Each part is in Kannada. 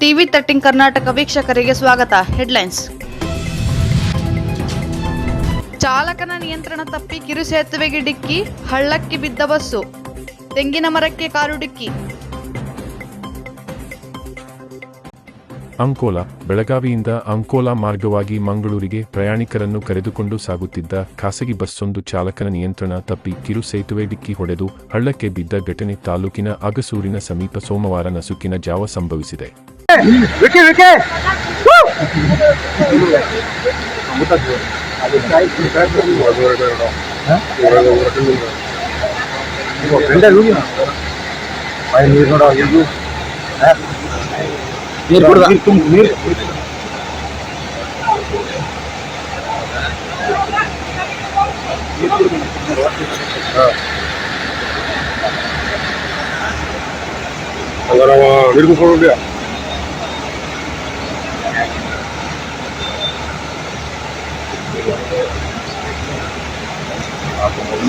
ಟಿವಿ ತರ್ಟಿನ್ ಕರ್ನಾಟಕ ವೀಕ್ಷಕರಿಗೆ ಸ್ವಾಗತ. ಹೆಡ್ಲೈನ್ಸ್. ಚಾಲಕನ ನಿಯಂತ್ರಣ ತಪ್ಪಿ ಕಿರು ಸೇತುವೆಗೆ ಡಿಕ್ಕಿ, ಹಳ್ಳಕ್ಕೆ ಬಿದ್ದ ಬಸ್ಸು. ತೆಂಗಿನ ಮರಕ್ಕೆ ಕಾರು ಡಿಕ್ಕಿ. ಅಂಕೋಲಾ, ಬೆಳಗಾವಿಯಿಂದ ಅಂಕೋಲಾ ಮಾರ್ಗವಾಗಿ ಮಂಗಳೂರಿಗೆ ಪ್ರಯಾಣಿಕರನ್ನು ಕರೆದುಕೊಂಡು ಸಾಗುತ್ತಿದ್ದ ಖಾಸಗಿ ಬಸ್ಸೊಂದು ಚಾಲಕನ ನಿಯಂತ್ರಣ ತಪ್ಪಿ ಕಿರು ಸೇತುವೆ ಡಿಕ್ಕಿ ಹೊಡೆದು ಹಳ್ಳಕ್ಕೆ ಬಿದ್ದ ಘಟನೆ ತಾಲೂಕಿನ ಅಗಸೂರಿನ ಸಮೀಪ ಸೋಮವಾರ ನಸುಕಿನ ಜಾವ ಸಂಭವಿಸಿದೆ. ವಿಕಿ ವಿಕಿ ನೀರು ನೋಡ ಇದು ನೀರು ಕುಡ್ದ ನೀರು ಹಂಗಾರ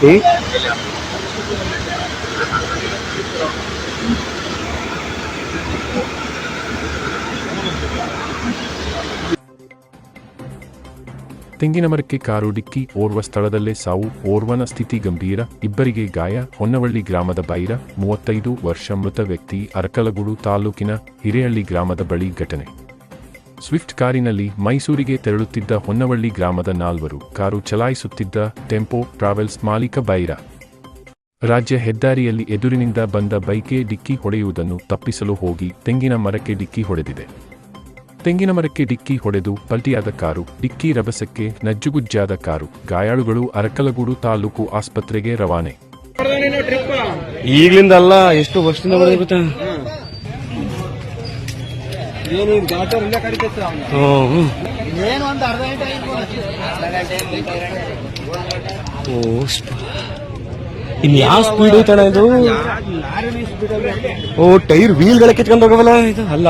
ठीक ತೆಂಗಿನ ಮರಕ್ಕೆ ಕಾರು ಡಿಕ್ಕಿ, ಓರ್ವ ಸ್ಥಳದಲ್ಲೇ ಸಾವು, ಓರ್ವನ ಸ್ಥಿತಿ ಗಂಭೀರ. ಇಬ್ಬರಿಗೆ ಗಾಯ, ಹೊನ್ನವಳ್ಳಿ ಗ್ರಾಮದ ಬೈರ, ಮೂವತ್ತೈದು ವರ್ಷ ಮೃತ ವ್ಯಕ್ತಿ, ಅರಕಲಗೂಡು ತಾಲೂಕಿನ ಹಿರೇಹಳ್ಳಿ ಗ್ರಾಮದ ಬಳಿ ಘಟನೆ. ಸ್ವಿಫ್ಟ್ ಕಾರಿನಲ್ಲಿ ಮೈಸೂರಿಗೆ ತೆರಳುತ್ತಿದ್ದ ಹೊನ್ನವಳ್ಳಿ ಗ್ರಾಮದ ನಾಲ್ವರು, ಕಾರು ಚಲಾಯಿಸುತ್ತಿದ್ದ ಟೆಂಪೋ ಟ್ರಾವೆಲ್ಸ್ ಮಾಲೀಕ ಬೈರ. ರಾಜ್ಯ ಹೆದ್ದಾರಿಯಲ್ಲಿ ಎದುರಿನಿಂದ ಬಂದ ಬೈಕ್ಗೆ ಡಿಕ್ಕಿ ಹೊಡೆಯುವುದನ್ನು ತಪ್ಪಿಸಲು ಹೋಗಿ ತೆಂಗಿನ ಮರಕ್ಕೆ ಡಿಕ್ಕಿ ಹೊಡೆದಿದೆ. ತೆಂಗಿನ ಮರಕ್ಕೆ ಡಿಕ್ಕಿ ಹೊಡೆದು ಪಲ್ಟಿಯಾದ ಕಾರು, ಡಿಕ್ಕಿ ರಭಸಕ್ಕೆ ನಜ್ಜುಗುಜ್ಜಾದ ಕಾರು, ಗಾಯಾಳುಗಳು ಅರಕಲಗೂಡು ತಾಲೂಕು ಆಸ್ಪತ್ರೆಗೆ ರವಾನೆ. ಈಗ್ಲಿಂದ ಅಲ್ಲ ಎಷ್ಟು ವರ್ಷದಿಂದ ಇನ್ ಯಾವ ಸ್ಪೀಡ್ ಐತಣ ಇದು? ಓ, ಟೈರ್ ವೀಲ್ಗಳ ಕಿತ್ಕೊಂಡು ಹೋಗವಲ್ಲ ಇದು? ಅಲ್ಲ.